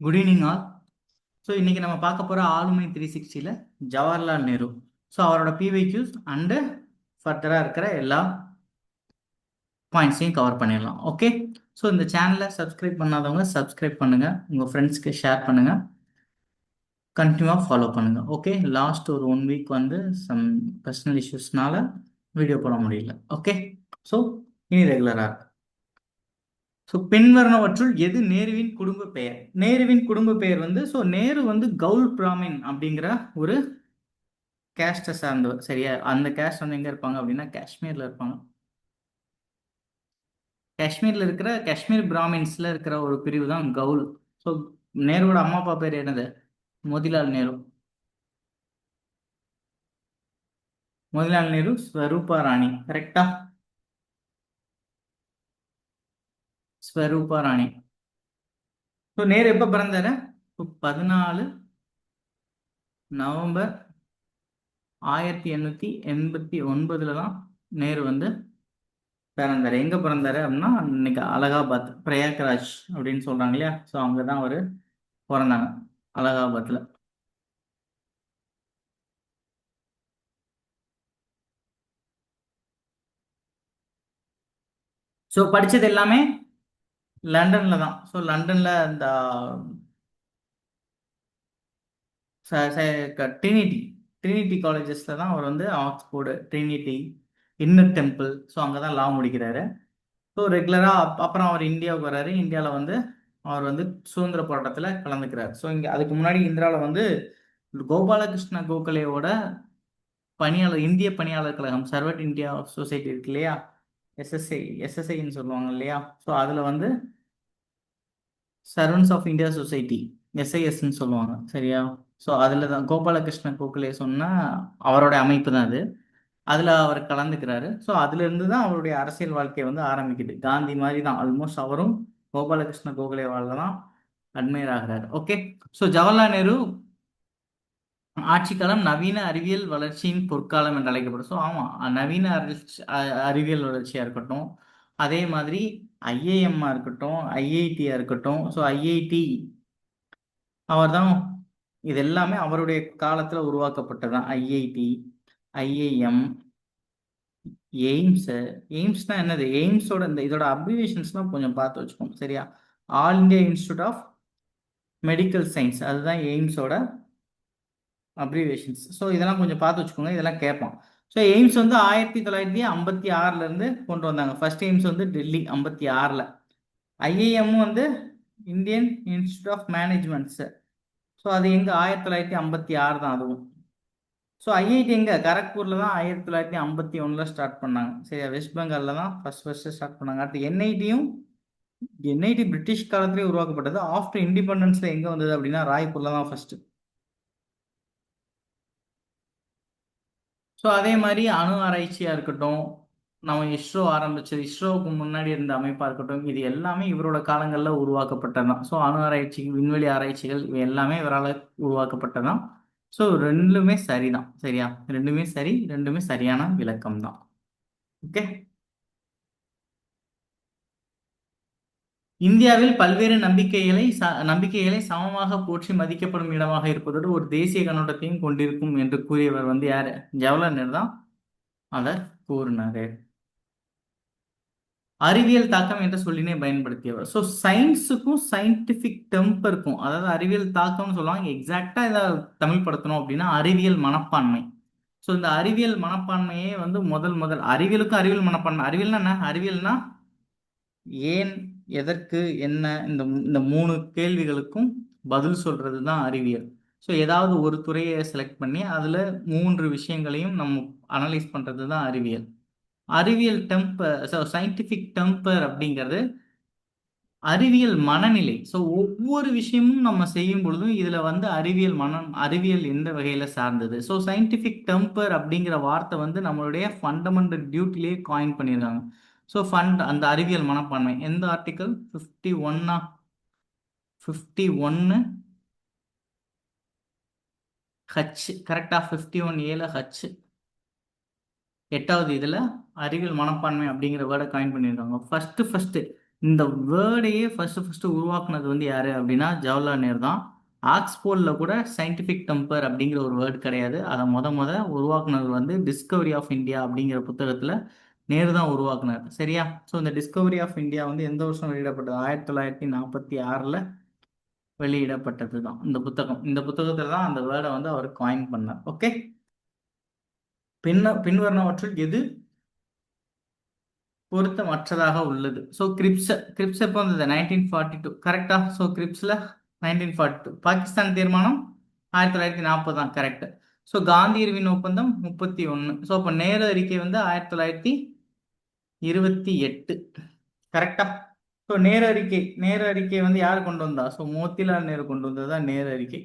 Good evening all so இன்னைக்கு நம்ம பார்க்க போகிற ஆளுமை த்ரீ சிக்ஸ்டியில் ஜவஹர்லால் நேரு. ஸோ அவரோட பிவைக்யூஸ் அண்டு ஃபர்தராக இருக்கிற எல்லா பாயிண்ட்ஸையும் கவர் பண்ணிடலாம். ஓகே ஸோ இந்த சேனலை சப்ஸ்கிரைப் பண்ணாதவங்க சப்ஸ்கிரைப் பண்ணுங்கள் உங்கள் ஃப்ரெண்ட்ஸ்க்கு ஷேர் பண்ணுங்கள் கண்டினியூவாக ஃபாலோ பண்ணுங்கள் ஓகே லாஸ்ட் ஒரு ஒன் வீக் வந்து சம் பர்சனல் இஷ்யூஸ்னால வீடியோ போட முடியல. ஓகே ஸோ இனி ரெகுலராக ஸோ பின்வரணவற்றுள் எது நேருவின் குடும்ப பெயர்? நேருவின் குடும்ப பெயர் வந்து ஸோ நேரு வந்து கவுல் பிராமின் அப்படிங்கிற ஒரு கேஸ்டை சார்ந்தவர் சரியா? அந்த கேஸ்ட் வந்து எங்கே இருப்பாங்க அப்படின்னா காஷ்மீரில் இருப்பாங்க. காஷ்மீரில் இருக்கிற காஷ்மீர் பிராமின்ஸில் இருக்கிற ஒரு பிரிவு தான் கவுல் ஸோ நேருவோட அம்மா அப்பா பேர் என்னது? மோதிலால் நேரு. மோதிலால் நேரு ஸ்வரூபா ராணி. கரெக்டா ஸ்வரூபா ராணி. ஸோ நேரு எப்போ பிறந்தாரு? பதினாலு நவம்பர் ஆயிரத்தி எண்ணூற்றி எண்பத்தி ஒன்பதுல தான் நேரு வந்து பிறந்தாரு. எங்கே பிறந்தாரு அப்படின்னா இன்னைக்கு அலகாபாத் பிரயாக்ராஜ் அப்படின்னு சொல்கிறாங்க இல்லையா? ஸோ அங்கே தான் அவர் பிறந்தாங்க அலகாபாத்தில் ஸோ படித்தது எல்லாமே லண்டனில் தான். ஸோ லண்டனில் இந்த ட்ரினிட்டி ட்ரினிட்டி காலேஜஸில் தான் அவர் வந்து Oxford Trinity Inner Temple so அங்கே தான் லா முடிக்கிறாரு. ஸோ ரெகுலராக அப்புறம் அவர் இந்தியாவுக்கு வர்றாரு. இந்தியாவில் வந்து அவர் வந்து சுதந்திர போராட்டத்தில் கலந்துக்கிறார். ஸோ இங்கே அதுக்கு முன்னாடி இந்திராவில் வந்து கோபாலகிருஷ்ண கோகலேயோட பணியாளர் இந்திய பணியாளர் கழகம் சர்வட் இந்தியா சொசைட்டி இருக்கு இல்லையா? எஸ்எஸ்ஐ எஸ்எஸ்ஐன்னு சொல்லுவாங்க இல்லையா? ஸோ அதில் வந்து சர்வன்ஸ் ஆஃப் இந்தியா சொசைட்டி எஸ்ஐஎஸ்ன்னு சொல்லுவாங்க சரியா? ஸோ அதில் தான் கோபாலகிருஷ்ண கோகலே சொன்னால் அவரோட அமைப்பு தான் அது. அதில் அவர் கலந்துக்கிறாரு. ஸோ அதுலேருந்து தான் அவருடைய அரசியல் வாழ்க்கையை வந்து ஆரம்பிக்குது. காந்தி மாதிரி தான் ஆல்மோஸ்ட் அவரும் கோபாலகிருஷ்ண கோகலேவால் தான் அட்மையர் ஆகிறாரு. ஓகே ஸோ ஜவஹர்லால் நேரு ஆட்சி காலம் நவீன அறிவியல் வளர்ச்சியின் பொற்காலம் என்று அழைக்கப்படும். ஸோ ஆமாம் நவீன அறிவியல் வளர்ச்சியாக இருக்கட்டும் அதே மாதிரி ஐஏஎம்மா இருக்கட்டும் ஐஐடியாக இருக்கட்டும் ஸோ ஐஐடி அவர் தான் இது எல்லாமே அவருடைய காலத்தில் உருவாக்கப்பட்டது தான் ஐஐடி ஐஏஎம் எய்ம்ஸு எய்ம்ஸ்னா என்னது? எய்ம்ஸோட இந்த இதோட அப்ரிவேஷன்ஸ்லாம் கொஞ்சம் பார்த்து வச்சுக்கோங்க சரியா? All India institute of medical science அதுதான் எய்ம்ஸோட அப்ரிவேஷன்ஸ் ஸோ இதெல்லாம் கொஞ்சம் பார்த்து வச்சுக்கோங்க. இதெல்லாம் கேட்பான். ஸோ எய்ம்ஸ் வந்து ஆயிரத்தி தொள்ளாயிரத்தி ஐம்பத்தி ஆறுலேருந்து கொண்டு வந்தாங்க. ஃபர்ஸ்ட் எய்ம்ஸ் வந்து டெல்லி ஐம்பத்தி ஆறில். ஐஏஎம் வந்து Indian institute of managements so அது எங்கே? ஆயிரத்தி தொள்ளாயிரத்தி ஐம்பத்தி ஆறு தான் அதுவும். ஸோ ஐஐடி எங்கே? கரக்பூரில் தான் ஆயிரத்தி தொள்ளாயிரத்தி ஐம்பத்தி ஒன்றில் ஸ்டார்ட் பண்ணாங்க. சரியா? வெஸ்ட் பெங்காலில் தான் ஃபஸ்ட் ஃபஸ்ட்டு ஸ்டார்ட் பண்ணாங்க. அடுத்து என்ஐடியும் என்ஐடி பிரிட்டிஷ் காலத்திலே உருவாக்கப்பட்டது. ஆஃப்டர் இண்டிபெண்டன்ஸில் எங்கே வந்தது அப்படின்னா ராய்ப்பூரில் தான் ஃபஸ்ட்டு ஸோ அதே மாதிரி அணு ஆராய்ச்சியாக இருக்கட்டும் நம்ம இஸ்ரோ ஆரம்பிச்சது இஸ்ரோவுக்கு முன்னாடி இருந்த அமைப்பாக இருக்கட்டும் இது எல்லாமே இவரோட காலங்களில் உருவாக்கப்பட்டதான் ஸோ அணு ஆராய்ச்சி விண்வெளி ஆராய்ச்சிகள் இவை எல்லாமே இவரால் உருவாக்கப்பட்டதான் ஸோ ரெண்டுமே சரிதான் சரியா? ரெண்டுமே சரி ரெண்டுமே சரியான விளக்கம் தான் ஓகே இந்தியாவில் பல்வேறு நம்பிக்கைகளை நம்பிக்கைகளை சமமாக போற்றி மதிக்கப்படும் இடமாக இருப்பதோடு ஒரு தேசிய கண்ணோட்டத்தையும் கொண்டிருக்கும் என்று கூறியவர் வந்து யார்? ஜவஹர்லால் நேரு தான். அவர் கூறினாரு. அறிவியல் தாக்கம் என்ற சொல்லினே பயன்படுத்தியவர். ஸோ சயின்ஸுக்கும் சயின்டிஃபிக் டெம்பருக்கும் அதாவது அறிவியல் தாக்கம்னு சொல்லுவாங்க. எக்ஸாக்டா இதை தமிழ் படுத்தணும் அப்படின்னா அறிவியல் மனப்பான்மை. ஸோ இந்த அறிவியல் மனப்பான்மையே வந்து முதல் முதல். அறிவியலுக்கும் அறிவியல் மனப்பான்மை. அறிவியல்னா என்ன? அறிவியல்னா ஏன் எதற்கு என்ன இந்த இந்த மூணு கேள்விகளுக்கும் பதில் சொல்றது தான் அறிவியல். ஸோ ஏதாவது ஒரு துறையை செலக்ட் பண்ணி அதில் மூன்று விஷயங்களையும் நம்ம அனலைஸ் பண்ணுறது தான் அறிவியல். அறிவியல் டெம்பர் ஸோ சயின்டிஃபிக் டெம்பர் அப்படிங்கிறது அறிவியல் மனநிலை. ஸோ ஒவ்வொரு விஷயமும் நம்ம செய்யும் பொழுதும் இதில் வந்து அறிவியல் மனம் அறிவியல் எந்த வகையில் சார்ந்தது? ஸோ சயின்டிஃபிக் டெம்பர் அப்படிங்கிற வார்த்தை வந்து நம்மளுடைய ஃபண்டமெண்டல் டியூட்டிலேயே காயின் பண்ணியிருக்காங்க ஸோ ஃபண்ட் அந்த அறிவியல் மனப்பான்மை. எந்த ஆர்டிக்கல் ஃபிஃப்டி ஒன்னா ஃபிஃப்டி ஒன்று ஹச் கரெக்டாக ஃபிஃப்டி ஒன் ஏல ஹச் எட்டாவது இதில் அறிவியல் மனப்பான்மை அப்படிங்கிற வேர்டை காயின் பண்ணியிருக்காங்க. ஃபஸ்ட்டு ஃபஸ்ட்டு இந்த வேர்டையே ஃபஸ்ட்டு ஃபஸ்ட்டு உருவாக்குனது வந்து யார் அப்படின்னா ஜவஹர்லால் நேரு தான். ஆக்ஸ்போர்டில் கூட சயின்டிஃபிக் டெம்பர் அப்படிங்கிற ஒரு வேர்டு கிடையாது. அதை முத முத உருவாக்குனது வந்து டிஸ்கவரி ஆஃப் இந்தியா அப்படிங்கிற புத்தகத்தில் நேரு தான் உருவாக்குனார். சரியா? ஸோ இந்த டிஸ்கவரி ஆஃப் இந்தியா வந்து எந்த வருஷம் வெளியிடப்பட்டது? ஆயிரத்தி தொள்ளாயிரத்தி நாற்பத்தி ஆறில் வெளியிடப்பட்டது தான் இந்த புத்தகம். இந்த புத்தகத்தில் தான் அந்த வேர்டை வந்து அவர் காயின் பண்ணார். ஓகே பின்ன பின்வரணவற்றில் எது பொருத்தமற்றதாக உள்ளது? ஸோ கிரிப்ஸ் கிரிப்ஸ் எப்போ வந்தது? நைன்டீன் ஃபார்ட்டி டூ கரெக்டா ஸோ கிரிப்ஸில் நைன்டீன் ஃபார்ட்டி டூ பாகிஸ்தான் தீர்மானம் ஆயிரத்தி தொள்ளாயிரத்தி நாற்பது தான் கரெக்ட் ஸோ காந்தி இருவின் ஒப்பந்தம் முப்பத்தி ஒன்று ஸோ அப்போ நேரு அறிக்கை வந்து ஆயிரத்தி தொள்ளாயிரத்தி இருபத்தி எட்டு. கரெக்டா ஸோ நேர அறிக்கை நேரு அறிக்கை வந்து யார் கொண்டு வந்தா? ஸோ மோத்திலால் நேரு கொண்டு வந்தது தான் அறிக்கை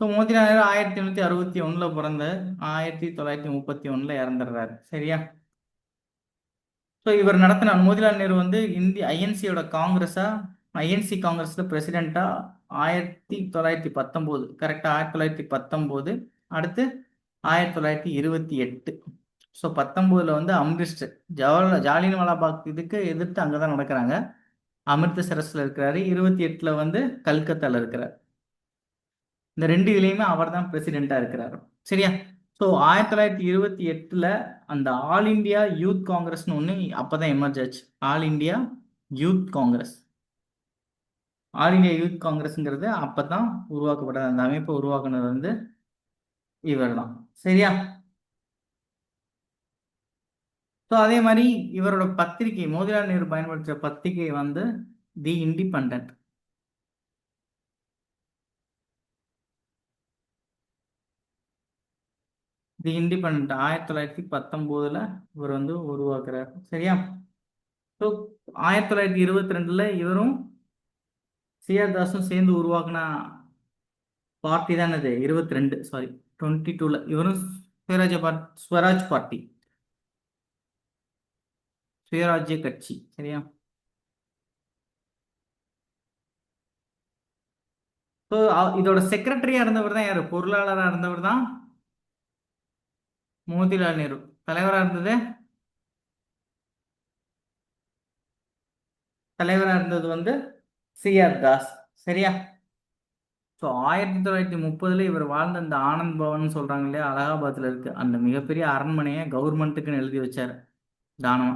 ஸோ மோதிலால் நேரு ஆயிரத்தி எண்ணூற்றி அறுபத்தி ஒன்றில் பிறந்த ஆயிரத்தி தொள்ளாயிரத்தி முப்பத்தி ஒன்றில் இறந்துடுறாரு. சரியா? ஸோ இவர் நடத்தின மோதிலால் நேரு வந்து இந்திய ஐஎன்சியோட காங்கிரஸா? ஐஎன்சி காங்கிரஸில் பிரசிடெண்ட்டாக ஆயிரத்தி தொள்ளாயிரத்தி பத்தொம்போது. கரெக்டாக ஆயிரத்தி தொள்ளாயிரத்தி பத்தொம்போது. அடுத்து ஆயிரத்தி தொள்ளாயிரத்தி இருபத்தி எட்டு. ஸோ பத்தொம்போதில் வந்து அம்ரிஸ்ட் ஜவஹர்லால் ஜாலியன்வாலா பாக் இதுக்கு எதிர்த்து அங்கே தான் நடக்கிறாங்க அமிர்தசரஸில் இருக்கிறாரு. இருபத்தி எட்டில் வந்து கல்கத்தாவில் இருக்கிறார். இந்த ரெண்டு இதுலேயுமே அவர் தான் பிரசிடெண்ட்டாக இருக்கிறாரு. சரியா? ஸோ ஆயிரத்தி தொள்ளாயிரத்தி இருபத்தி எட்டில் அந்த ஆல் இண்டியா யூத் காங்கிரஸ்னு ஒன்று அப்போ தான் எமர்ஜ் ஆச்சு. All India youth Congress all India youth காங்கிரஸ்ங்கிறது அப்போ தான் உருவாக்கப்பட்டது. அந்த அமைப்பை உருவாக்குனது வந்து இவர் தான் சரியா? ஸோ அதே மாதிரி இவரோட பத்திரிகை மோதிலால் நேரு பயன்படுத்துகிற பத்திரிகை வந்து தி இண்டிபெண்ட் தி இண்டிபெண்ட் ஆயிரத்தி தொள்ளாயிரத்தி பத்தொம்போதுல இவர் வந்து உருவாக்குறார். சரியா? ஸோ ஆயிரத்தி தொள்ளாயிரத்தி இருபத்தி ரெண்டுல இவரும் சிஆர் தாஸும் சேர்ந்து உருவாக்குன பார்ட்டி தான் அது. இருபத்தி ரெண்டு சாரி டுவெண்ட்டி டூல இவரும் சுயராஜ்ய பார்ட் ஸ்வராஜ் பார்ட்டி. சுயராஜ்ய கட்சி. சரியா? ஸோ இதோட செக்ரட்டரியா இருந்தவர் தான் யாரு? பொருளாளராக இருந்தவர் தான் மோதிலால் நேரு. தலைவராக இருந்தது? தலைவராக இருந்தது வந்து சிஆர் தாஸ். சரியா? ஸோ ஆயிரத்தி தொள்ளாயிரத்தி முப்பதில் இவர் வாழ்ந்த இந்த ஆனந்த் பவன் சொல்கிறாங்க இல்லையா? அலகாபாத்தில் இருக்கு. அந்த மிகப்பெரிய அரண்மனையை கவர்மெண்ட்டுக்குன்னு எழுதி வச்சார். தானமா?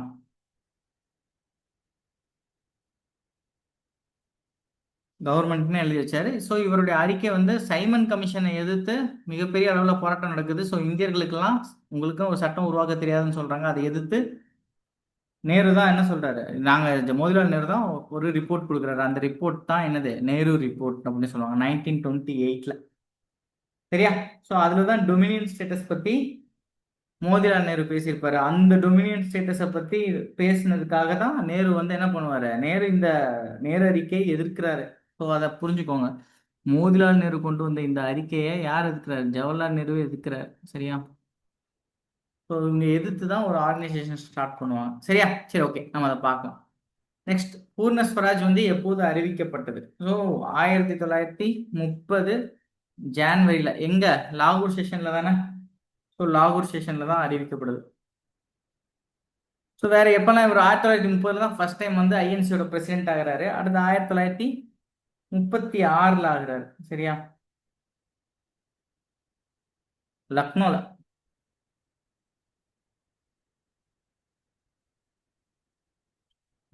கவர்மெண்ட்னு எழுதி வச்சாரு. ஸோ இவருடைய அறிக்கை வந்து சைமன் கமிஷனை எதிர்த்து மிகப்பெரிய அளவில் போராட்டம் நடக்குது. ஸோ இந்தியர்களுக்கெல்லாம் உங்களுக்கும் ஒரு சட்டம் உருவாக்க தெரியாதுன்னு சொல்றாங்க. அதை எதிர்த்து நேரு தான் என்ன சொல்றாரு? நாங்க மோதிலால் நேரு தான் ஒரு ரிப்போர்ட் கொடுக்குறாரு. அந்த ரிப்போர்ட் தான் என்னது? நேரு ரிப்போர்ட் அப்படின்னு சொல்லுவாங்க நைன்டீன் டுவெண்ட்டி எயிட்ல சரியா? ஸோ அதுல தான் டொமினியன் ஸ்டேட்டஸ் பத்தி மோதிலால் நேரு பேசியிருப்பாரு. அந்த டொமினியன் ஸ்டேட்டஸை பத்தி பேசினதுக்காக தான் நேரு வந்து என்ன பண்ணுவாரு? நேரு இந்த நேரு அறிக்கையை எதிர்க்கிறாரு. ஸோ அதை புரிஞ்சுக்கோங்க. மோதிலால் நேரு கொண்டு வந்த இந்த அறிக்கையை யார் எதிர்க்கிறார்? ஜவஹர்லால் நேரு எதிர்க்கிறார். சரியா? ஸோ இவங்க எதிர்த்து தான் ஒரு ஆர்கனைசேஷன் ஸ்டார்ட் பண்ணுவாங்க. சரியா? சரி ஓகே நம்ம அதை பார்க்கலாம். நெக்ஸ்ட் பூர்ண ஸ்வராஜ் வந்து எப்போது அறிவிக்கப்பட்டது? ஸோ ஆயிரத்தி தொள்ளாயிரத்தி முப்பது ஜான்வரியில். எங்கே? லாகூர் செஷனில் தானே? ஸோ லாகூர் செஷனில் தான் அறிவிக்கப்படுது. ஸோ வேற எப்பெல்லாம் இவர் ஆயிரத்தி தொள்ளாயிரத்தி முப்பதுல தான் ஃபர்ஸ்ட் டைம் வந்து ஐஎன்சியோட பிரசிடென்ட் ஆகிறாரு. அடுத்து ஆயிரத்தி தொள்ளாயிரத்தி முப்பத்தி ஆறில் ஆகிறாரு. சரியா? லக்னோவில்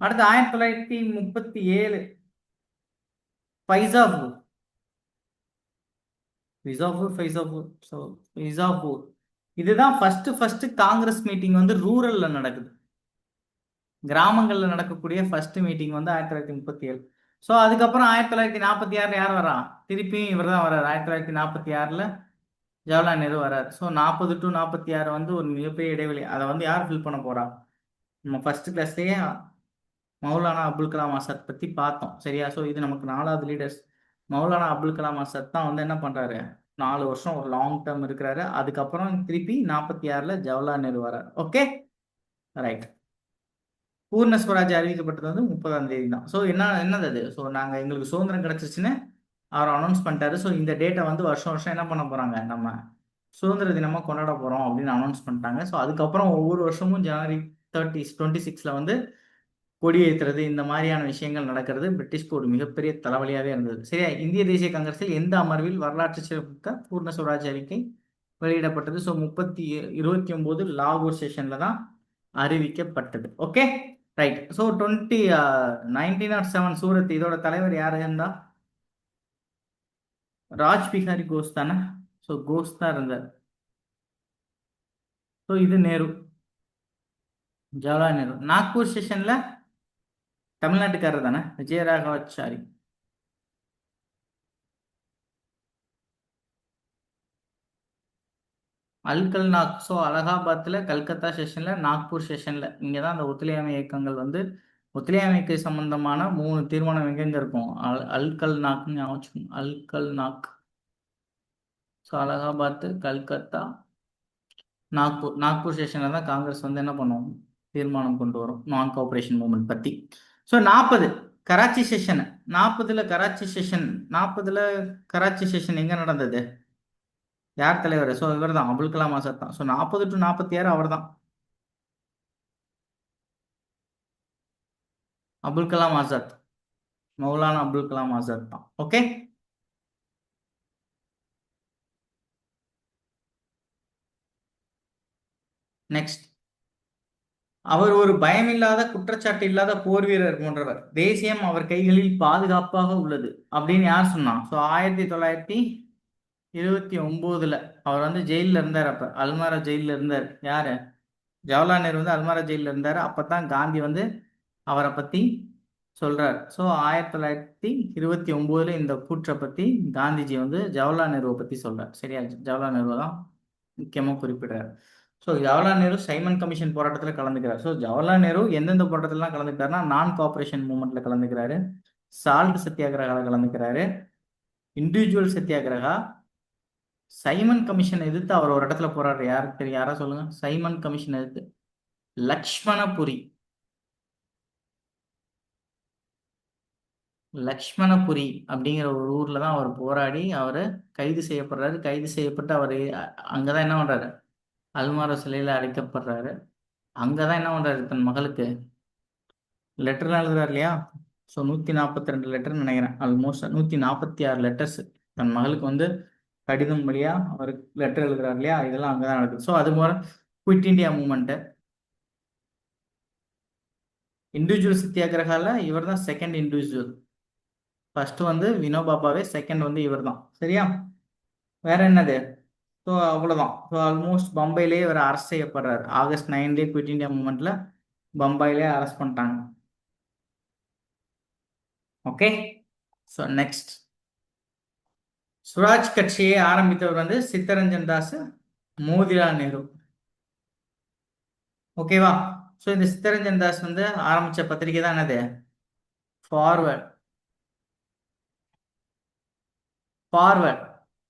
அடுத்து ஆயிரத்தி தொள்ளாயிரத்தி முப்பத்தி ஏழு. ஃபைசாபூர் விசாபூர் ஃபைசாபூர் ஸோ விசாபூர் இதுதான் ஃபர்ஸ்ட் ஃபர்ஸ்ட் காங்கிரஸ் மீட்டிங் வந்து ரூரல்ல நடக்குது. கிராமங்கள்ல நடக்கக்கூடிய ஃபர்ஸ்ட் மீட்டிங் வந்து ஆயிரத்தி தொள்ளாயிரத்தி முப்பத்தி ஏழு. ஸோ அதுக்கப்புறம் ஆயிரத்தி தொள்ளாயிரத்தி நாற்பத்தி ஆறுல யார் வரா? திருப்பியும் இவர் தான் வர்றாரு. ஆயிரத்தி தொள்ளாயிரத்தி நாற்பத்தி ஆறுல ஜவஹர்லால் நேரு வர்றாரு. ஸோ நாற்பது டு நாற்பத்தி ஆறு வந்து ஒரு மிகப்பெரிய இடைவெளி. அதை வந்து யார் ஃபில் பண்ண போறா? நம்ம ஃபர்ஸ்ட் கிளாஸ்லயே மௌலானா அப்துல் கலாம் ஆசாத் பத்தி பார்த்தோம். சரியா? ஸோ இது நமக்கு நாலாவது லீடர்ஸ் மௌலானா அப்துல் கலாம் ஆசாத் தான் வந்து என்ன பண்றாரு? நாலு வருஷம் ஒரு லாங் டேர்ம் இருக்கிறாரு. அதுக்கப்புறம் திருப்பி நாற்பத்தி ஆறுல ஜவஹர்லால் நேரு வர்றாரு. ஓகே ரைட் பூர்ண ஸ்வராஜ் அறிவிக்கப்பட்டது வந்து முப்பதாம் தேதி தான். ஸோ என்ன என்னது அது? ஸோ நாங்கள் எங்களுக்கு சுதந்திரம் கிடைச்சிச்சுன்னு அவர் அனௌன்ஸ் பண்ணிட்டாரு. ஸோ இந்த டேட்டை வந்து வருஷம் வருஷம் என்ன பண்ண போறாங்க? நம்ம சுதந்திர தினமாக கொண்டாட போகிறோம் அப்படின்னு அனௌன்ஸ் பண்ணிட்டாங்க. ஸோ அதுக்கப்புறம் ஒவ்வொரு வருஷமும் ஜனவரி தேர்ட்டி டுவெண்ட்டி சிக்ஸில் வந்து கொடி ஏற்றுறது இந்த மாதிரியான விஷயங்கள் நடக்கிறது பிரிட்டிஷ்க்கு ஒரு மிகப்பெரிய தலைவலியாகவே இருந்தது. சரியா? இந்திய தேசிய காங்கிரஸில் எந்த அமர்வில் வரலாற்று சிறப்பு பூர்ண சுவராஜ் அறிக்கை வெளியிடப்பட்டது? ஸோ முப்பத்தி இருபத்தி ஒம்பது லாகூர் செஷன்ல தான் அறிவிக்கப்பட்டது. Okay right so twenty nineteen nought seven Surat இதோட தலைவர் யார் இருந்தா? ராஜ் பிஹாரி கோஸ் தானே? ஸோ கோஸ் தான் இருந்தார். ஸோ இது நேரு. ஜவஹர்லால் நேரு. நாக்பூர் செஷன்ல தமிழ்நாட்டுக்காரர் தானே விஜயராகவாச்சாரி. அல்கல் நாக் ஸோ அலகாபாத்தில் கல்கத்தா செஷனில் நாக்பூர் செஷனில் இங்கே தான் அந்த ஒத்துழையாமை இயக்கங்கள் வந்து ஒத்துழையாமைக்கு சம்பந்தமான மூணு தீர்மானம் எங்கெங்க இருக்கும்? அல் அல்கல் நாக்னு ஞாபகம் அல்கல் நாக். ஸோ அலகாபாத்து கல்கத்தா நாக்பூர் நாக்பூர் செஷனில் தான் காங்கிரஸ் வந்து என்ன பண்ணுவோம் தீர்மானம் கொண்டு வரும். நான் கோஆப்ரேஷன் மூமெண்ட் பற்றி ஸோ நாற்பது கராச்சி செஷன் நாற்பதில் கராச்சி செஷன் நாற்பதில் கராச்சி செஷன் எங்கே நடந்தது? யார் தலைவர்? ஸோ இவர் தான் அபுல் கலாம் ஆசாத் தான். ஸோ நாற்பது டு நாற்பத்தி ஆறு அவர் தான் அபுல் கலாம் ஆசாத். மௌலானா அபுல் கலாம் ஆசாத் தான். ஓகே நெக்ஸ்ட் அவர் ஒரு பயமில்லாத குற்றச்சாட்டு இல்லாத போர் வீரர் போன்றவர். தேசியம் அவர் கைகளில் பாதுகாப்பாக உள்ளது அப்படின்னு யார் சொன்னான்? ஸோ ஆயிரத்தி தொள்ளாயிரத்தி இருபத்தி ஒம்போதுல அவர் வந்து ஜெயிலில் இருந்தார் அப்போ. அல்மாரா ஜெயிலில் இருந்தார். யார்? ஜவஹர்லால் நேரு வந்து அல்மாரா ஜெயிலில் இருந்தார். அப்போ தான் காந்தி வந்து அவரை பற்றி சொல்கிறார் ஸோ ஆயிரத்தி தொள்ளாயிரத்தி இருபத்தி ஒம்போதில் இந்த கூற்றை பற்றி காந்திஜி வந்து ஜவஹர்லால் நேருவை பற்றி சொல்கிறார் சரியா? ஜவஹர்லால் நேரு தான் முக்கியமாக குறிப்பிடுறார். So Jawaharlal Nehru Simon commission போராட்டத்தில் கலந்துக்கிறார். ஸோ ஜவஹர்லால் நேரு எந்தெந்த போராட்டத்திலாம் கலந்துக்கிறாருன்னா நான் கோஆப்ரேஷன் மூமெண்ட்டில் கலந்துக்கிறாரு. சால்ட் சத்தியாகிரகாவில் கலந்துக்கிறாரு. இண்டிவிஜுவல் சத்தியாகிரகா சைமன் கமிஷன் எதிர்த்து அவர் ஒரு இடத்துல போறாரு யாருக்கு தெரியும் யாரா சொல்லுங்க? சைமன் கமிஷன் எதிர்த்து லக்ஷ்மணபுரி லக்ஷ்மணபுரி அப்படிங்கிற ஒரு ஊர்ல தான் அவர் போராடி அவர் கைது செய்யப்படுறாரு. கைது செய்யப்பட்டு அவர் அங்கதான் என்ன பண்றாரு? அல்மார அழைக்கப்படுறாரு அடைக்கப்படுறாரு. அங்கதான் என்ன பண்ணுறாரு தன் மகளுக்கு? லெட்டர் எழுதுறாரு இல்லையா? ஸோ நூற்றி நாற்பத்தி ரெண்டு லெட்டர் நினைக்கிறேன். ஆல்மோஸ்ட் நூற்றி நாற்பத்தி ஆறு லெட்டர்ஸ் தன் மகளுக்கு வந்து கடிதம் வழியாக அவர் லெட்டர் எழுதுறாரு இல்லையா? இதெல்லாம் அங்கே தான் நடக்குது. ஸோ அது மாதிரி குவிட் இண்டியா மூமெண்ட்டு இண்டிவிஜுவல் சத்தியாகிரகால இவர் தான் செகண்ட் இண்டிவிஜுவல் ஃபர்ஸ்ட் வந்து வினோபாபாவே செகண்ட் வந்து இவர் தான் சரியா? வேற என்னது? ஸோ அவ்வளோதான் ஸோ ஆல்மோஸ்ட் பம்பையிலேயே இவர் அரெஸ்ட் செய்யப்படுறாரு. ஆகஸ்ட் நைன்லேயே குவிட் இண்டியா மூமெண்ட்ல பம்பாயிலே அரெஸ்ட் பண்ணிட்டாங்க. ஓகே ஸோ நெக்ஸ்ட் சுராஜ் கட்சியை ஆரம்பித்தவர் வந்து சித்தரஞ்சன் தாஸ் மோதிலால் நேரு. ஓகேவா ஸோ இந்த சித்தரஞ்சன் தாஸ் வந்து ஆரம்பித்த பத்திரிகை தான் என்னது? ஃபார்வர்ட் ஃபார்வர்ட்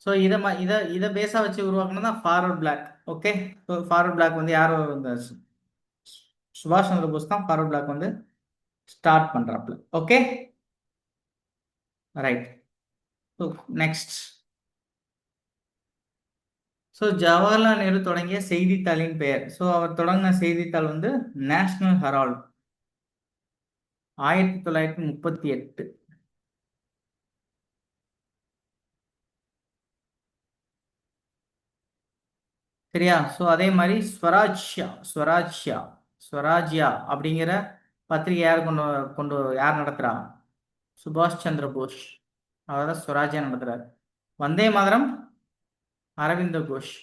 ஸோ இதை ம இதை இதை பேஸாக வச்சு உருவாக்கினா தான் forward bloc okay so forward bloc வந்து யார் இந்த சுபாஷ் சந்திர போஸ் தான் ஃபார்வர்ட் பிளாக் வந்து start பண்ணுறாப்புல okay right so next so Jawaharlal Nehru தொடங்கிய செய்தித்தாளின் பெயர். ஸோ அவர் தொடங்கின செய்தித்தாள் வந்து நேஷனல் ஹெரால்ட் ஆயிரத்தி தொள்ளாயிரத்தி முப்பத்தி எட்டு. சரியா? ஸோ அதே மாதிரி ஸ்வராஜ்யா ஸ்வராஜ்யா ஸ்வராஜ்யா அப்படிங்கிற பத்திரிகை யார் கொண்டு கொண்டு யார் நடத்துகிறா சுபாஷ் சந்திர போஸ். அவர் தான் ஸ்வராஜ்யா நடத்துகிறார் வந்தே மாதரம் அரவிந்த கோஷ்.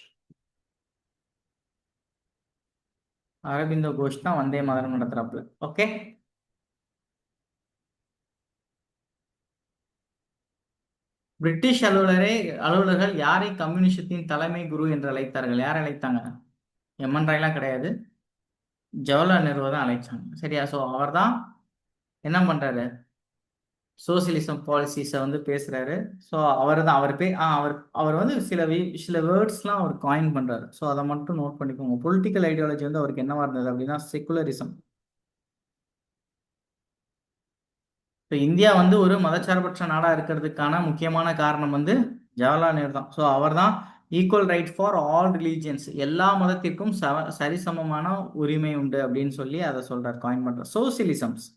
அரவிந்த கோஷ் தான் வந்தே மாதரம் நடத்துகிறாப்புல ஓகே பிரிட்டிஷ் அலுவலரே அலுவலர்கள் யாரை கம்யூனிஸ்டத்தின் தலைமை குரு என்று அழைத்தார்கள்? யார் அழைத்தாங்க? எம்என் ராய்லாம் கிடையாது. ஜவஹர்லால் நேருவை தான் அழைச்சாங்க. சரியா? ஸோ அவர் தான் என்ன பண்ணுறாரு சோசியலிசம் பாலிசிஸை வந்து பேசுகிறாரு ஸோ அவர் தான் அவர் பே ஆ அவர் அவர் வந்து சில சில வேர்ட்ஸ்லாம் அவர் காயின் பண்ணுறாரு ஸோ அதை மட்டும் நோட் பண்ணிக்கோங்க. பொலிட்டிக்கல் ஐடியாலஜி வந்து அவருக்கு என்னவா இருந்தது அப்படின்னா செக்குலரிசம் இப்போ இந்தியா வந்து ஒரு மதச்சார்பற்ற நாடாக இருக்கிறதுக்கான முக்கியமான காரணம் வந்து ஜவஹர்லால் நேரு தான். ஸோ அவர் தான் equal right for all religions எல்லா மதத்திற்கும் சவ சரிசமமான உரிமை உண்டு அப்படின்னு சொல்லி அதை சொல்றார் காயின் பண்ற சோசியலிசம்ஸ்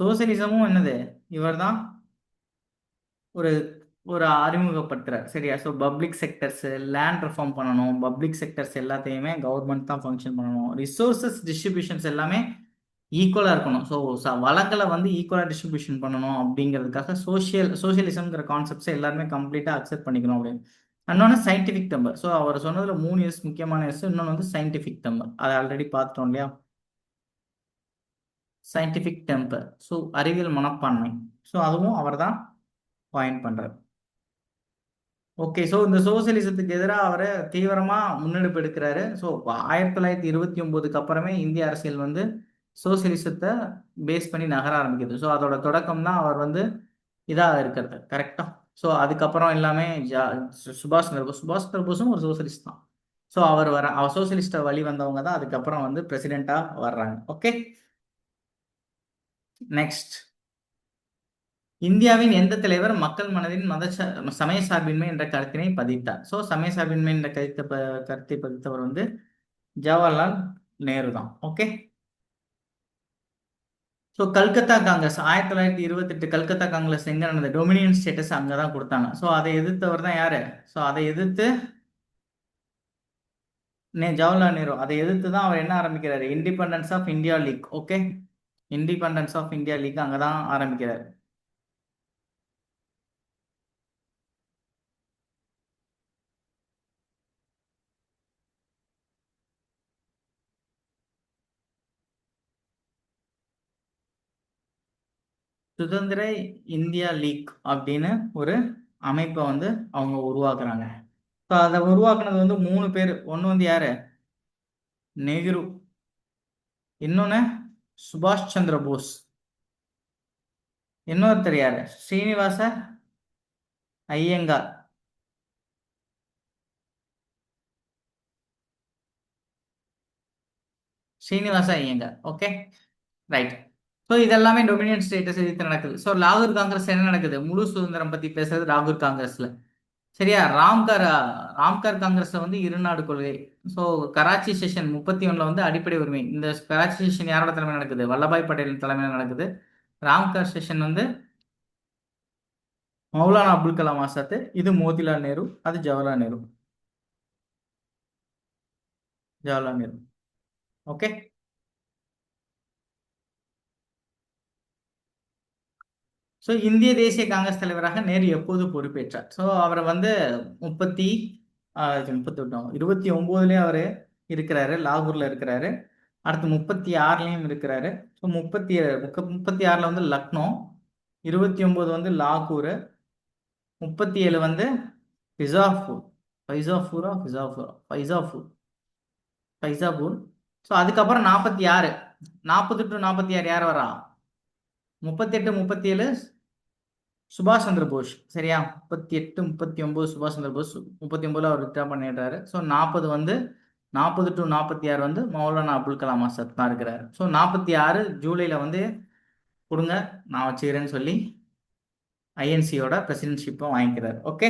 சோசியலிசமும் என்னது? இவர்தான் ஒரு ஒரு அறிமுகப்படுத்துறார். சரியா? So public sectors land reform பண்ணணும். பப்ளிக் செக்டர்ஸ் எல்லாத்தையுமே கவர்மெண்ட் தான் ஃபங்க்ஷன் பண்ணணும். ரிசோர்சஸ் டிஸ்ட்ரிபியூஷன்ஸ் எல்லாமே ஈக்குவலாக இருக்கணும். ஸோ வளங்களை வந்து ஈக்குவலாக டிஸ்ட்ரிபியூஷன் பண்ணணும் அப்படிங்கிறதுக்காக சோஷியல் சோஷியலிசம்ங்கிற கான்செப்ட்ஸை எல்லாருமே கம்ப்ளீட்டாக அக்செப்ட் பண்ணிக்கணும் அப்படின்னு. இன்னொன்று சயின்டிஃபிக் டெம்பர் ஸோ அவர் சொன்னதில் மூணு இயர்ஸ் முக்கியமான இயர்ஸ் இன்னொன்று வந்து சயின்டிஃபிக் டெம்பர் அதை ஆல்ரெடி பார்த்துட்டோம் இல்லையா? சயின்டிஃபிக் டெம்பர் ஸோ அறிவியல் மனப்பான்மை. ஸோ அதுவும் அவர் தான் பாயிண்ட் பண்ணுறார் ஓகே ஸோ இந்த சோசியலிசத்துக்கு எதிராக அவர் தீவிரமாக முன்னெடுப்பு எடுக்கிறாரு. ஸோ ஆயிரத்தி தொள்ளாயிரத்தி இருபத்தி ஒம்போதுக்கு அப்புறமே இந்திய அரசியல் வந்து சோசியலிசத்தை பேஸ் பண்ணி நகர ஆரம்பிக்குது. ஸோ அதோட தொடக்கம் தான் அவர் வந்து இதாக இருக்கிறது கரெக்டாக ஸோ அதுக்கப்புறம் எல்லாமே ஜா சுபாஷ் சந்திர போஸ் சுபாஷ் சந்திர போஸும் ஒரு சோசியலிஸ்ட் தான். ஸோ அவர் வர அவர் சோசியலிஸ்ட்டை வழி வந்தவங்க தான் அதுக்கப்புறம் வந்து பிரசிடெண்ட்டாக வர்றாங்க. ஓகே நெக்ஸ்ட் இந்தியாவின் எந்த தலைவர் மக்கள் மனதின் மத சமய சார்பின்மை என்ற கருத்தினை பதித்தார்? ஸோ சமய சார்பின்மை என்ற கருத்தை கருத்தை பதித்தவர் வந்து ஜவஹர்லால் நேரு தான். ஓகே ஸோ கல்கத்தா காங்கிரஸ் ஆயிரத்தி தொள்ளாயிரத்தி இருபத்தெட்டு கல்கத்தா காங்கிரஸ் எங்கே நடந்தது? டொமினியன் ஸ்டேட்டஸ் அங்கே தான் கொடுத்தாங்க. ஸோ அதை எதிர்த்தவர் தான் யார்? ஸோ அதை எதிர்த்து நே ஜவஹர்லால் நேரு. அதை எதிர்த்து தான் அவர் என்ன ஆரம்பிக்கிறாரு? Independence of India league okay independence of India league அங்கே தான் ஆரம்பிக்கிறார். சுதந்திர இந்தியா லீக் அப்படின்னு ஒரு அமைப்பை வந்து அவங்க உருவாக்குறாங்க. ஸோ அதை உருவாக்குனது வந்து மூணு பேர். ஒன்று வந்து யாரு? நெஹ்ரு. இன்னொன்று சுபாஷ் சந்திர போஸ். இன்னொருத்தர் யாரு? Srinivasa Iyengar. Srinivasa Iyengar. Okay right so இதெல்லாமே டொமினியன் ஸ்டேட்டஸ் எதிர்த்து நடக்குது. ஸோ லாகூர் காங்கிரஸ் என்ன நடக்குது? முழு சுதந்திரம் பத்தி பேசுறது லாகூர் காங்கிரஸ்ல சரியா? ராம்கர் ராம்கர் காங்கிரஸ்ல வந்து இருநாடு கொள்கை. ஸோ கராச்சி செஷன் முப்பத்தி ஒன்றில் வந்து அடிப்படை உரிமை. இந்த கராச்சி செஷன் யாரோட தலைமையில் நடக்குது? வல்லபாய் பட்டேல் தலைமையில் நடக்குது. ராம்கர் செஷன் வந்து மௌலானா அப்துல் கலாம் ஆசாத் இது மோதிலால் நேரு அது ஜவஹர்லால் நேரு. ஜவஹர்லால் நேரு. ஓகே ஸோ இந்திய தேசிய காங்கிரஸ் தலைவராக நேரு எப்போது பொறுப்பேற்றார்? ஸோ அவரை வந்து முப்பத்தி முப்பத்தி விட்டோம் இருபத்தி ஒம்போதுலேயும் அவர் இருக்கிறாரு லாகூரில் இருக்கிறாரு. அடுத்து முப்பத்தி ஆறுலேயும் இருக்கிறாரு. ஸோ முப்பத்தி முப்பத்தி ஆறில் வந்து லக்னோ இருபத்தி ஒம்பது வந்து லாகூர் முப்பத்தி ஏழு வந்து ஃபிசாஃபூர் ஃபைசாஃபூரா ஃபிசாஃபூரா ஃபைசாஃபூர் ஃபைசாபூர் ஸோ அதுக்கப்புறம் நாற்பத்தி ஆறு. நாற்பது டு நாற்பத்தி ஆறு யார் வரா முப்பத்தெட்டு முப்பத்தி ஏழு சுபாஷ் சந்திர போஸ். சரியா? முப்பத்தி எட்டு முப்பத்தி ஒன்பது சுபாஷ் சந்திர போஸ். முப்பத்தி ஒன்பதுல அவர் ரிட்டர்ன் பண்ணிடுறாரு. ஸோ நாற்பது வந்து நாற்பது டு நாற்பத்தி ஆறு வந்து மௌலானா அப்துல் கலாம் ஆசாத் தான் இருக்கிறார். ஸோ நாற்பத்தி ஆறு ஜூலையில் வந்து கொடுங்க. நான் வச்சுக்கிறேன்னு சொல்லி ஐஎன்சியோட பிரசிடென்ட்ஷிப்பை வாங்கிக்கிறார். ஓகே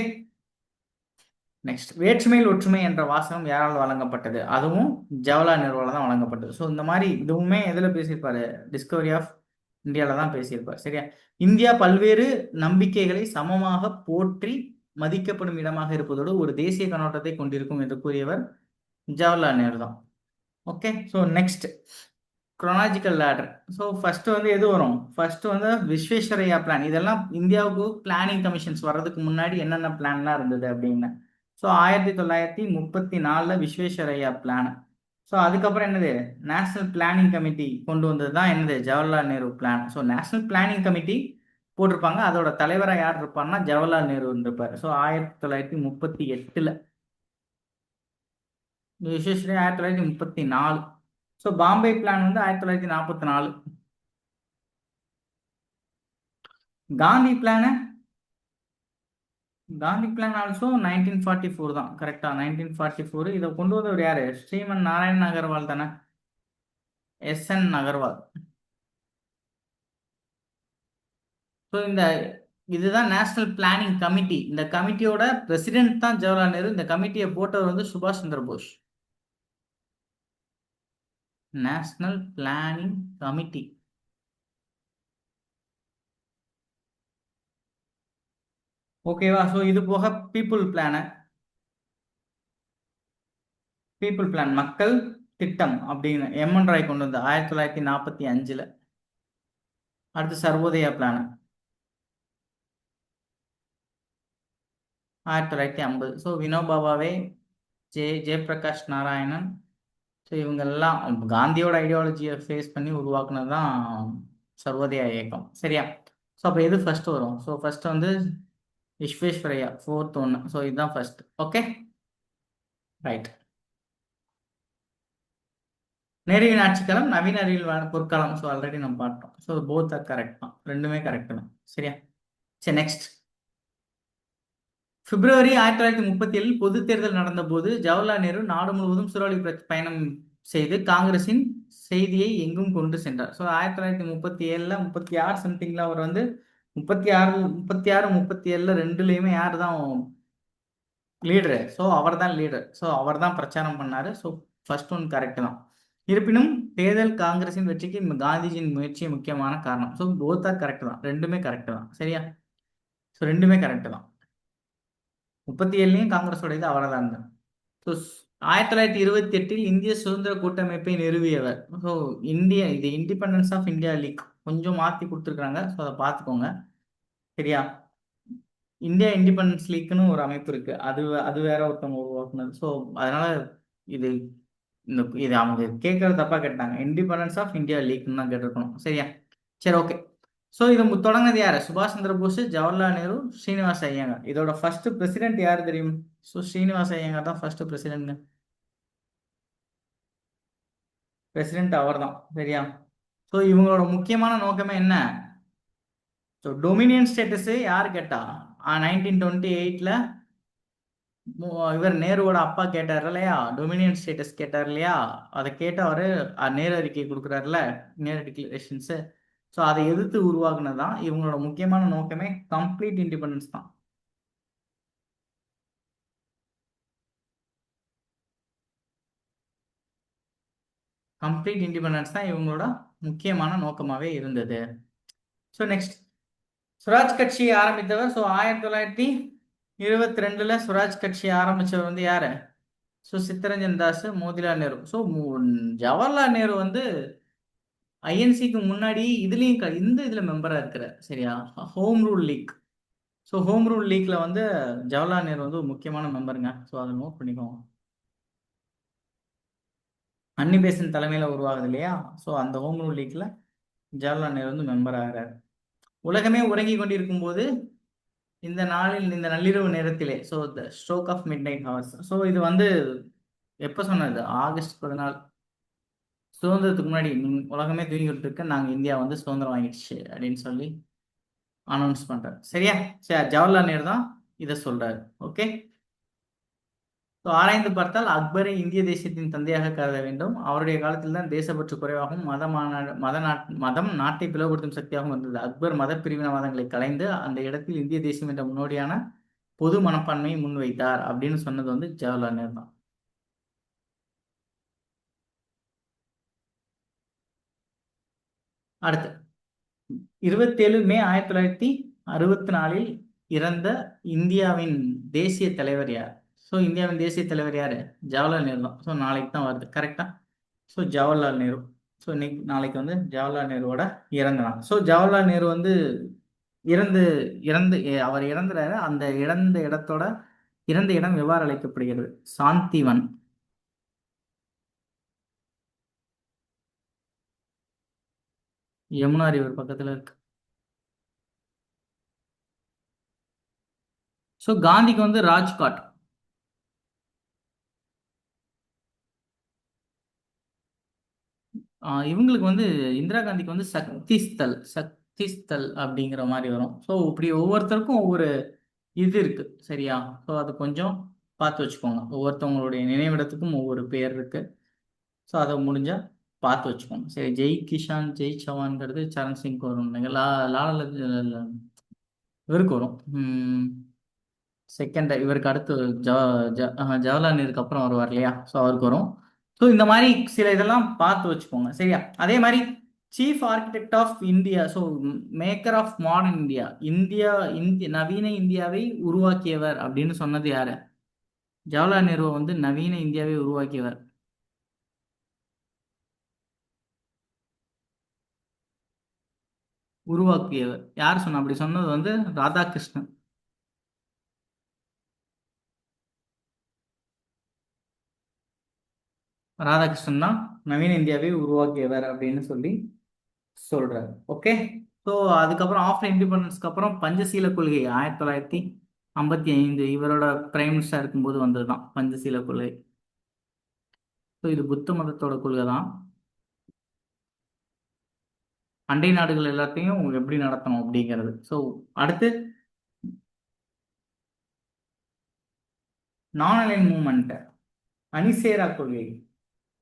நெக்ஸ்ட் வேற்றுமையில் ஒற்றுமை என்ற வாசகம் யாரால் வழங்கப்பட்டது? அதுவும் ஜவஹர்லால் நேருவால் தான் வழங்கப்பட்டது. ஸோ இந்த மாதிரி இதுவுமே எதில் பேசியிருப்பாரு? டிஸ்கவரி ஆஃப் இந்தியாவில் தான் பேசியிருப்பார் சரியா? இந்தியா பல்வேறு நம்பிக்கைகளை சமமாக போற்றி மதிக்கப்படும் இடமாக இருப்பதோடு ஒரு தேசிய கண்ணோட்டத்தை கொண்டிருக்கும் என்று கூறியவர் ஜவஹர்லால் நேரு தான். Okay so next chronological ladder so first வந்து எது வரும்? ஃபர்ஸ்ட் வந்து விஸ்வேஸ்வரையா பிளான் இதெல்லாம் இந்தியாவுக்கு பிளானிங் கமிஷன்ஸ் வர்றதுக்கு முன்னாடி என்னென்ன பிளான்லாம் இருந்தது அப்படின்னு. ஸோ ஆயிரத்தி தொள்ளாயிரத்தி முப்பத்தி நாலில் விஸ்வேஸ்வரையா பிளான் ஸோ அதுக்கப்புறம் என்னது? நேஷனல் பிளானிங் கமிட்டி கொண்டு வந்தது தான் என்னது? Jawaharlal Nehru plan so national planning committee போட்டிருப்பாங்க. அதோட தலைவராக யார் இருப்பார்னா ஜவஹர்லால் நேரு இருப்பார் ஸோ ஆயிரத்தி தொள்ளாயிரத்தி முப்பத்தி எட்டில். விஸ்வேஸ்வரய்யா ஆயிரத்தி தொள்ளாயிரத்தி முப்பத்தி நாலு. ஸோ பாம்பே பிளான் வந்து ஆயிரத்தி தொள்ளாயிரத்தி நாற்பத்தி நாலு. Gandhi plan Gandhi plan also nineteen forty four தான். கரெக்டா நைன்டீன் ஃபார்ட்டி ஃபோர் இதை கொண்டு வந்தவர் யாரு? ஸ்ரீமன் நாராயண் அகர்வால் தானே? S N Agarwal. ஸோ இந்த இதுதான் நேஷனல் பிளானிங் கமிட்டி இந்த கமிட்டியோட பிரசிடென்ட் தான் ஜவஹர்லால் நேரு. இந்த கமிட்டியை போட்டவர் வந்து சுபாஷ் Chandra Bose. National planning committee ஓகேவா ஸோ இது போக பீப்புள் பிளான பீப்புள் பிளான் மக்கள் திட்டம் அப்படின்னு எம்என் ராய் கொண்டு வந்து ஆயிரத்தி தொள்ளாயிரத்தி நாற்பத்தி அஞ்சில். அடுத்து சர்வோதயா பிளான் ஆயிரத்தி தொள்ளாயிரத்தி ஐம்பது. ஸோ வினோபாபாவே ஜே ஜெயபிரகாஷ் நாராயணன். ஸோ இவங்கெல்லாம் காந்தியோட ஐடியாலஜியை ஃபேஸ் பண்ணி உருவாக்குனது தான் சர்வோதயா இயக்கம். சரியா? ஸோ அப்போ எது ஃபஸ்ட்டு வரும்? ஸோ ஃபஸ்ட்டு வந்து விஸ்வேஸ்வரையா ஃபோர்த் ஒன்று ஸோ இதுதான் ஃபர்ஸ்ட் ஓகே ரைட் நேருவின் ஆட்சிக்காலம் நவீன அறிவியல் பொற்காலம். ஸோ ஆல்ரெடி நம்ம பார்த்தோம். ஸோ போத் ஆர் கரெக்ட் தான். ரெண்டுமே கரெக்ட் தான். சரியா? சரி நெக்ஸ்ட் பிப்ரவரி ஆயிரத்தி தொள்ளாயிரத்தி முப்பத்தி ஏழில் பொது தேர்தல் நடந்தபோது ஜவஹர்லால் நேரு நாடு முழுவதும் சுறாவளி பயணம் செய்து காங்கிரஸின் செய்தியை எங்கும் கொண்டு சென்றார். ஸோ ஆயிரத்தி தொள்ளாயிரத்தி முப்பத்தி ஏழில் முப்பத்தி ஆறு சம்திங்கில் அவர் வந்து முப்பத்தி ஆறு முப்பத்தி ஆறு முப்பத்தி ஏழில் ரெண்டுலேயுமே யார் தான் லீடரு ஸோ அவர் தான் லீடர் ஸோ அவர் தான் பிரச்சாரம் பண்ணார். ஸோ ஃபர்ஸ்ட் ஒன் கரெக்டு தான். இருப்பினும் தேர்தல் காங்கிரஸின் வெற்றிக்கு காந்திஜியின் முயற்சி முக்கியமான காரணம். ஸோ போத்தா கரெக்ட் தான். ரெண்டுமே கரெக்டு தான். சரியா? ஸோ ரெண்டுமே கரெக்டு தான். முப்பத்தி ஏழுலையும் காங்கிரஸோட இது அவரை தான். இருந்தார் ஸோ ஆயிரத்தி தொள்ளாயிரத்தி இருபத்தி எட்டில் இந்திய சுதந்திர கூட்டமைப்பை நிறுவியவர். ஸோ இந்திய இது இண்டிபெண்டன்ஸ் ஆஃப் இந்தியா லீக் கொஞ்சம் மாற்றி கொடுத்துருக்குறாங்க. ஸோ அதை பார்த்துக்கோங்க சரியா? இந்தியா இண்டிபெண்டன்ஸ் லீக்னு ஒரு அமைப்பு இருக்கு. அது அது வேற ஒருத்தவங்க உருவாக்குனது. ஸோ அதனால இது இந்த இது அவங்க கேட்கறது தப்பா கேட்டாங்க. இண்டிபெண்டன்ஸ் ஆஃப் இந்தியா லீக்னு தான் கேட்டிருக்கணும். சரியா? சரி ஓகே ஸோ இது தொடங்கினது யார்? சுபாஷ் சந்திர போஸ் ஜவஹர்லால் நேரு ஸ்ரீனிவாச ஐயங்கார். இதோட ஃபர்ஸ்ட் பிரசிடென்ட் யார் தெரியும்? ஸோ ஸ்ரீனிவாச ஐயங்கார் தான் ஃபர்ஸ்ட் பிரசிடென்ட் பிரசிடென்ட் அவர் தான் சரியா? ஸோ இவங்களோட முக்கியமான நோக்கமே என்ன? ஸோ டொமினியன் ஸ்டேட்டஸு யார் கேட்டா? நைன்டீன் டுவெண்ட்டி எயிட்டில் இவர் நேருவோட அப்பா கேட்டார் இல்லையா? டொமினியன் ஸ்டேட்டஸ் கேட்டார் இல்லையா? அதை கேட்டு அவர் நேரு அறிக்கை கொடுக்குறாருல நேரு டிக்ளரேஷன்ஸு ஸோ அதை எதிர்த்து உருவாக்குனது தான் இவங்களோட முக்கியமான நோக்கமே கம்ப்ளீட் இண்டிபெண்டன்ஸ் தான். கம்ப்ளீட் இண்டிபெண்டன்ஸ் தான் இவங்களோட முக்கியமான நோக்கமாகவே இருந்தது. ஸோ நெக்ஸ்ட் சுராஜ் கட்சி ஆரம்பித்தவர் ஸோ ஆயிரத்தி தொள்ளாயிரத்தி இருபத்தி ரெண்டுல சுராஜ் கட்சி ஆரம்பிச்சவர் வந்து யாரு? ஸோ சித்தரஞ்சன் தாஸ் மோதிலால் நேரு. ஸோ ஜவஹர்லால் நேரு வந்து ஐஎன்சிக்கு முன்னாடி இதுலேயும் இந்த இதில் மெம்பராக இருக்கிற சரியா? Home rule league so home rule லீக்ல வந்து ஜவஹர்லால் நேரு வந்து ஒரு முக்கியமான மெம்பருங்க ஸோ அதை நோட் பண்ணிக்கோங்க. அன்னிபேசன் தலைமையில் உருவாகுது இல்லையா? ஸோ அந்த ஹோம் ரூல் லீக்ல ஜவஹர்லால் நேரு வந்து மெம்பர் ஆகிறார். உலகமே உறங்கி கொண்டிருக்கும் போது இந்த நாளில் இந்த நள்ளிரவு நேரத்திலே so the stroke of midnight hours so இது வந்து எப்போ சொன்னது? ஆகஸ்ட் பதினாலு. சுதந்திரத்துக்கு முன்னாடி உலகமே தூங்கிட்டு இருக்கு நாங்கள் இந்தியா வந்து சுதந்திரம் வாங்கிடுச்சு அப்படின்னு சொல்லி அனௌன்ஸ் பண்ணுறாரு சரியா? சரி ஜவஹர்லால் நேரு தான் இதை சொல்கிறாரு ஓகே ஸோ ஆராய்ந்து பார்த்தால் அக்பரை இந்திய தேசியத்தின் தந்தையாக கருத வேண்டும். அவருடைய காலத்தில் தான் தேசப்பற்று குறைவாகவும் மதமான மத நாட் மதம் நாட்டை பிளவுபடுத்தும் சக்தியாகவும் இருந்தது. அக்பர் மத பிரிவினவாதங்களை கலைந்து அந்த இடத்தில் இந்திய தேசியம் என்ற முன்னோடியான பொது மனப்பான்மையை முன்வைத்தார் அப்படின்னு சொன்னது வந்து ஜவஹர்லால் நேரு தான். அடுத்து இருபத்தேழு மே ஆயிரத்தி தொள்ளாயிரத்தி அறுபத்தி நாலில் இறந்த இந்தியாவின் தேசிய தலைவர் யார்? ஸோ இந்தியாவின் தேசிய தலைவர் யார்? ஜவஹர்லால் நேரு தான். ஸோ நாளைக்கு தான் வருது. கரெக்டாக ஸோ ஜவஹர்லால் நேரு. ஸோ இன்னைக்கு நாளைக்கு வந்து ஜவஹர்லால் நேருவோட இறந்த நாள் ஸோ ஜவஹர்லால் நேரு வந்து இறந்து இறந்து அவர் இறந்துறாரு. அந்த இறந்த இடத்தோட இறந்த இடம் எவ்வாறு அழைக்கப்படுகிறது? சாந்திவன். யமுனா ரிவர் பக்கத்தில் இருக்கு. ஸோ காந்திக்கு வந்து ராஜ்காட். இவங்களுக்கு வந்து இந்திரா காந்திக்கு வந்து சக்தி ஸ்தல் சக்தி ஸ்தல் அப்படிங்கிற மாதிரி வரும். ஸோ இப்படி ஒவ்வொருத்தருக்கும் ஒவ்வொரு இது இருக்கு சரியா? ஸோ அது கொஞ்சம் பார்த்து வச்சுக்கோங்க. ஒவ்வொருத்தவங்களுடைய நினைவிடத்துக்கும் ஒவ்வொரு பேர் இருக்கு. ஸோ அதை முடிஞ்சா பார்த்து வச்சுக்கோங்க. சரி ஜெய் கிஷான் ஜெய் சவான்ங்கிறது சரண் சிங் வரும் லா லால இவருக்கு வரும். செகண்ட் இவருக்கு அடுத்து ஜவ ஜ ஜவஹர்லால் நேருக்கு அப்புறம் வருவார் இல்லையா? ஸோ அவருக்கு வரும். ஸோ இந்த மாதிரி சில இதெல்லாம் பார்த்து வச்சுக்கோங்க. சரியா? அதே மாதிரி chief architect of India so maker of modern India India இந்திய நவீன இந்தியாவை உருவாக்கியவர் அப்படின்னு சொன்னது யாரு? ஜவஹர்லால் நேரு வந்து நவீன இந்தியாவை உருவாக்கியவர். உருவாக்கியவர். யார் சொன்ன? அப்படி சொன்னது வந்து ராதாகிருஷ்ணன். ராதாகிருஷ்ணன் தான் நவீன இந்தியாவை உருவாக்கியவர் அப்படின்னு சொல்லி சொல்றாரு. ஓகே ஸோ அதுக்கப்புறம் ஆஃப்டர் இண்டிபெண்டன்ஸ்க்கு அப்புறம் பஞ்சசீல கொள்கை ஆயிரத்தி தொள்ளாயிரத்தி ஐம்பத்தி ஐந்து இவரோட பிரைம் மினிஸ்டர் இருக்கும்போது வந்தது தான் பஞ்சசீல கொள்கை. ஸோ இது புத்த மதத்தோட கொள்கை தான் அண்டை நாடுகள் எல்லாத்தையும் எப்படி நடத்தணும் அப்படிங்கிறது. ஸோ அடுத்து நான் அலைன் மூமெண்ட் அணிசேரா கொள்கை.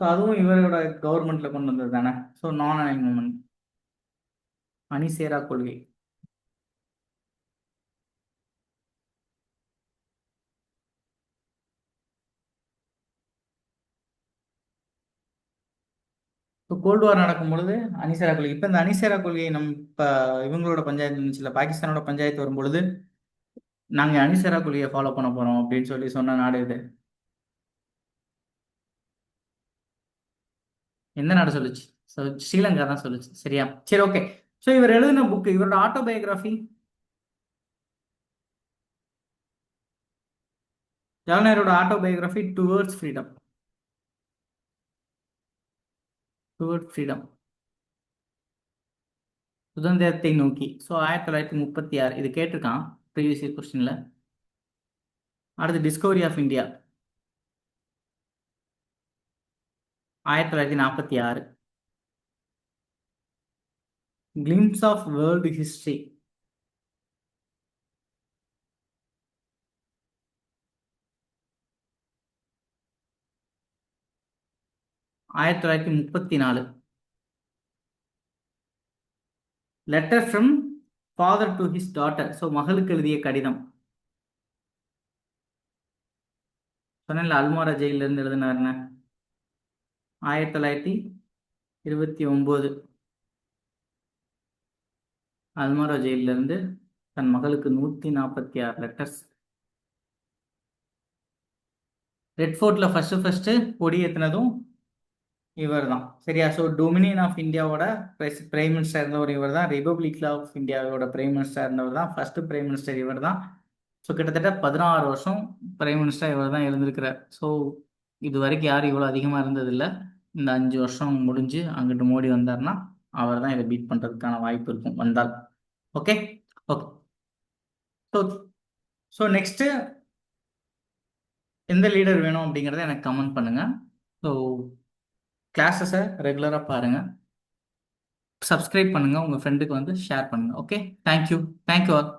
ஸோ அதுவும் இவரோட கவர்மெண்ட்ல கொண்டு வந்தது தானே ஸோ நான் அலைன்மெண்ட் அணிசேரா கொள்கை. இப்போ கோல்டு வார் நடக்கும் பொழுது அணிசேரா கொள்கை. இப்போ இந்த அணிசேரா கொள்கை நம்ம இப்போ இவங்களோட பஞ்சாயத்து இருந்துச்சுல பாகிஸ்தானோட பஞ்சாயத்து வரும்பொழுது நாங்கள் அணிசேரா கொள்கையை ஃபாலோ பண்ண போகிறோம் அப்படின்னு சொல்லி சொன்ன நாடு இது. எந்த நாடு சொல்லுச்சு? ஸோ ஸ்ரீலங்கா தான் சொல்லுச்சு. சரியா? சரி ஓகே. ஸோ இவர் எழுதின புக் இவரோட autobiography ஜவஹர்லாலோட autobiography towards freedom toward freedom சுதந்திரத்தை நோக்கி. ஸோ ஆயிரத்தி தொள்ளாயிரத்தி முப்பத்தி ஆறு. இது கேட்டிருக்கான் ப்ரீவியஸ் கொஸ்டினில் அடுத்து டிஸ்கவரி ஆஃப் இந்தியா ஆயிரத்தி தொள்ளாயிரத்தி நாற்பத்தி ஆறு. கிளிம்ஸ் ஆஃப் வேர்ல்டு ஹிஸ்ட்ரி ஆயிரத்தி தொள்ளாயிரத்தி முப்பத்தி நாலு. Letter from father to his daughter so மகளுக்கு எழுதிய கடிதம். சொன்னேன்ல அல்மோரா ஜெயிலிருந்து எழுதினாருன்னு ஆயிரத்தி தொள்ளாயிரத்தி இருபத்தி ஒம்பது. அல்மோரா ஜெயிலிருந்து தன் மகளுக்கு நூற்றி நாற்பத்தி ஆறு லெட்டர்ஸ் ரெட் ஃபோர்ட்டில் ஃபஸ்ட்டு ஃபஸ்ட்டு கொடி ஏற்றினதும் இவர் தான் சரியா ஸோ டொமினியன் ஆஃப் இந்தியாவோட பிரைம் மினிஸ்டர் இருந்தவர் இவர் தான் ரிபப்ளிக் ஆஃப் இந்தியாவோட பிரைம் மினிஸ்டர் இருந்தவர் தான் ஃபர்ஸ்ட் பிரைம் மினிஸ்டர் இவர் தான் ஸோ கிட்டத்தட்ட பதினாறு வருஷம் பிரைம் மினிஸ்டர் இவர் தான் இருந்திருக்கிறார். ஸோ இது வரைக்கும் யாரும் இவ்வளோ அதிகமாக இருந்ததில்லை. இந்த அஞ்சு வருஷம் முடிஞ்சு அங்கிட்டு மோடி வந்தார்னா அவர் தான் இதை பீட் பண்ணுறதுக்கான வாய்ப்பு இருக்கும் வந்தால். Okay okay so so next எந்த லீடர் வேணும் அப்படிங்கிறத எனக்கு கமெண்ட் பண்ணுங்கள் ஸோ கிளாஸஸை ரெகுலராக பாருங்கள் சப்ஸ்கிரைப் பண்ணுங்கள் உங்கள் ஃப்ரெண்டுக்கு வந்து ஷேர் பண்ணுங்கள் ஓகே தேங்க்யூ தேங்க்யூ ஆல்